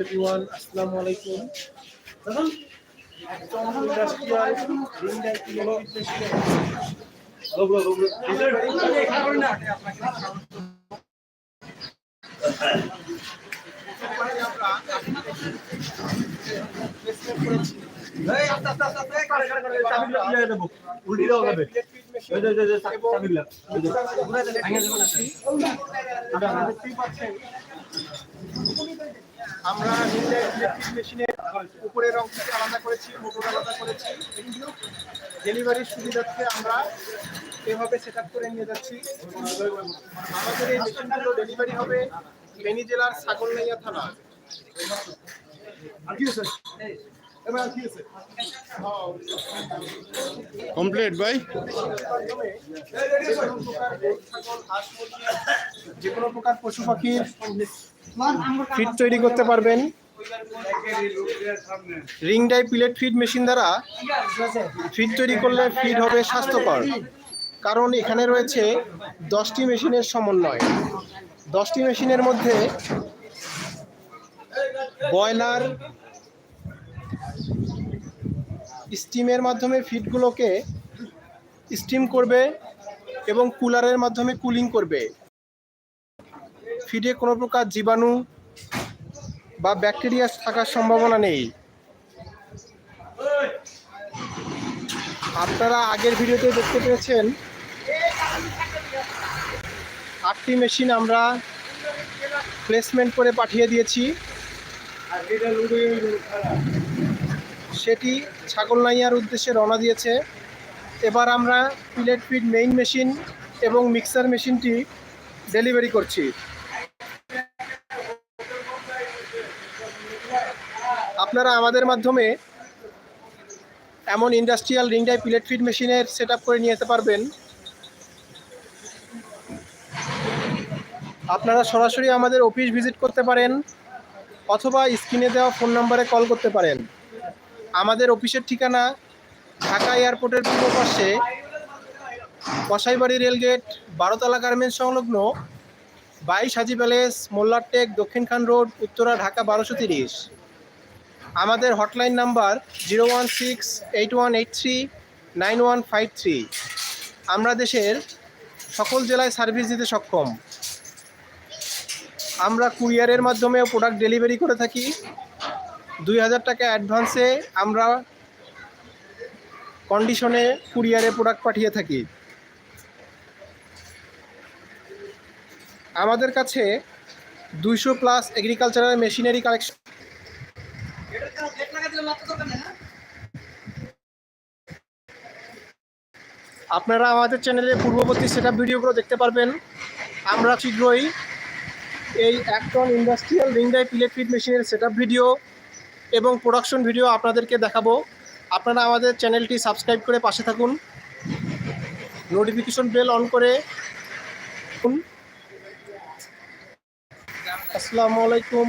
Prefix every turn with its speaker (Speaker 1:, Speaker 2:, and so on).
Speaker 1: Everyone আসসালামু আলাইকুম। Industrial আমরা ইলেকট্রিক মেশিনের উপরের অংশকে আলাদা করেছি মোটর আলাদা করেছি। ডেলিভারির সুবিধার্থে আমরা এভাবে সেট করে নিয়ে যাচ্ছি। আমাদের এই মেশিনগুলো ডেলিভারি হবে ফেনী জেলার ছাগলনাইয়া থানা।
Speaker 2: কমপ্লিট ভাই।
Speaker 1: যে কোনো প্রকার পশু পাখির ফিড তৈরি করতে পারবেন। Ring die pellet feed machine দ্বারা ফিড তৈরি করলে ফিড হবে স্বাস্থ্যকর। কারণ এখানে রয়েছে দশটি মেশিনের সমন্বয়। দশটি মেশিনের মধ্যে ব্রয়লার স্টিমের মাধ্যমে ফিডগুলোকে স্টিম করবে এবং কুলারের মাধ্যমে কুলিং করবে। ফিডে কোনো প্রকার জীবাণু বা ব্যাকটেরিয়া থাকার সম্ভাবনা নেই। আপনারা আগের ভিডিওতে দেখতে পেয়েছেন, আটটি মেশিন আমরা প্লেসমেন্ট করে পাঠিয়ে দিয়েছি। সেটি ছাগলনাইয়ার উদ্দেশ্যে রওনা দিয়েছে। এবার আমরা পিলেট ফিড মেইন মেশিন এবং মিক্সার মেশিনটি ডেলিভারি করছি। আপনারা আমাদের মাধ্যমে এমন industrial ring die pellet feed মেশিনের সেট করে নিয়ে যেতে পারবেন। আপনারা সরাসরি আমাদের অফিস ভিজিট করতে পারেন অথবা স্ক্রিনে দেওয়া ফোন নম্বরে কল করতে পারেন। আমাদের অফিসের ঠিকানা ঢাকা এয়ারপোর্টের পূর্ব পাশে কসাইবাড়ি রেলগেট বারোতলা গার্মেন্টস সংলগ্ন বাইশ হাজি প্যালেস মোল্লারটেক দক্ষিণখান রোড উত্তরা, ঢাকা বারোশো তিরিশ। আমাদের hotline number zero one six eight one eight three nine one five three. আমরা দেশের সকল জেলায় সার্ভিস দিতে সক্ষম। আমরা কুরিয়ারের মাধ্যমেও প্রোডাক্ট ডেলিভারি করে থাকি। দুই হাজার টাকা অ্যাডভান্সে আমরা কন্ডিশনে কুরিয়ারে প্রোডাক্ট পাঠিয়ে থাকি। আমাদের কাছে দুইশো প্লাস এগ্রিকালচারাল মেশিনারি কালেকশন আপনারা আমাদের চ্যানেলে পূর্ববর্তী সেট ভিডিওগুলো দেখতে পারবেন। আমরা শীঘ্রই এই এক ton industrial ring die pellet feed মেশিনের সেট ভিডিও এবং প্রোডাকশন ভিডিও আপনাদেরকে দেখাবো। আপনারা আমাদের চ্যানেলটি সাবস্ক্রাইব করে পাশে থাকুন। নোটিফিকেশন বেল অন করে আসসালামু আলাইকুম।